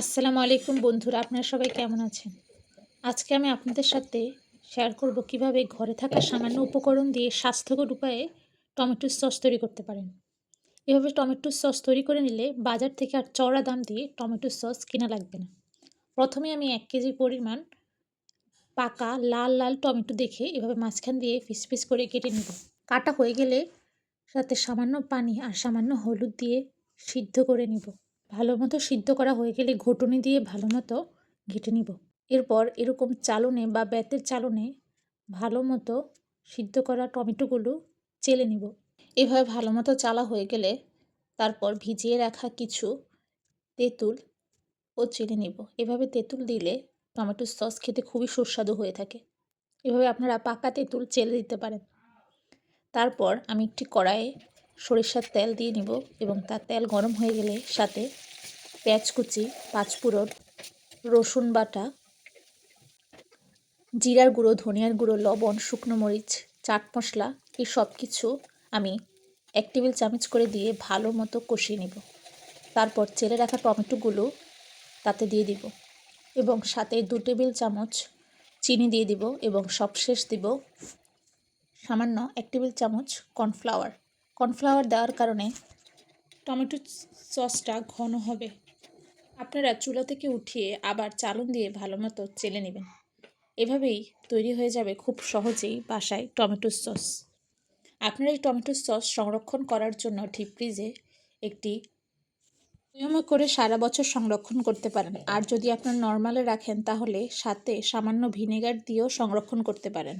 আসসালামু আলাইকুম বন্ধুরা, আপনারা সবাই কেমন আছেন? আজকে আমি আপনাদের সাথে শেয়ার করব কীভাবে ঘরে থাকা সামান্য উপকরণ দিয়ে স্বাস্থ্যকর উপায়ে টমেটোর সস তৈরি করতে পারেন। এভাবে টমেটোর সস তৈরি করে নিলে বাজার থেকে আর চড়া দাম দিয়ে টমেটোর সস কেনা লাগবে না। প্রথমে আমি এক কেজি পরিমাণ পাকা লাল লাল টমেটো দেখে এভাবে মাঝখান দিয়ে পিস পিস করে কেটে নেব। কাটা হয়ে গেলে সাথে সামান্য পানি আর সামান্য হলুদ দিয়ে সিদ্ধ করে নিব। ভালো মতো সিদ্ধ করা হয়ে গেলে ঘুটুনি দিয়ে ভালো মতো ঘেটে নিব। এরপর এরকম চালনে বা ব্যাতের চালনে ভালো মতো সিদ্ধ করা টমেটোগুলো চেলে নিব। এভাবে ভালো মতো চালা হয়ে গেলে তারপর ভিজিয়ে রাখা কিছু তেঁতুল ও চেলে নিব। এভাবে তেঁতুল দিলে টমেটোর সস খেতে খুবই সুস্বাদু হয়ে থাকে। এভাবে আপনারা পাকা তেঁতুল চেলে দিতে পারেন। তারপর আমি একটি কড়াইয়ে সরিষার তেল দিয়ে নিব এবং তার তেল গরম হয়ে গেলে সাথে পেঁয়াজ কুচি পাঁচফোড়ন, রসুন বাটা, জিরার গুঁড়ো, ধনিয়ার গুঁড়ো, লবণ, শুকনো মরিচ, চাট মশলা, এই সব কিছু আমি এক টেবিল চামচ করে দিয়ে ভালো মতো কষিয়ে নেব। তারপর চেলে রাখা টমেটোগুলো তাতে দিয়ে দিব এবং সাথে দু টেবিল চামচ চিনি দিয়ে দিব এবং সবশেষ দিব সামান্য এক টেবিল চামচ কর্নফ্লাওয়ার। কর্নফ্লাওয়ার দেওয়ার কারণে টমেটো সসটা ঘন হবে। আপনারা চুলা থেকে উঠিয়ে আবার চালন দিয়ে ভালো মতো চেলে নেবেন। এভাবেই তৈরি হয়ে যাবে খুব সহজেই বাসায় টমেটো সস। আপনারা এই টমেটো সস সংরক্ষণ করার জন্য ডিপ ফ্রিজে একটি নিয়ম করে সারা বছর সংরক্ষণ করতে পারেন। আর যদি আপনার নর্মালে রাখেন, তাহলে সাথে সামান্য ভিনেগার দিয়েও সংরক্ষণ করতে পারেন।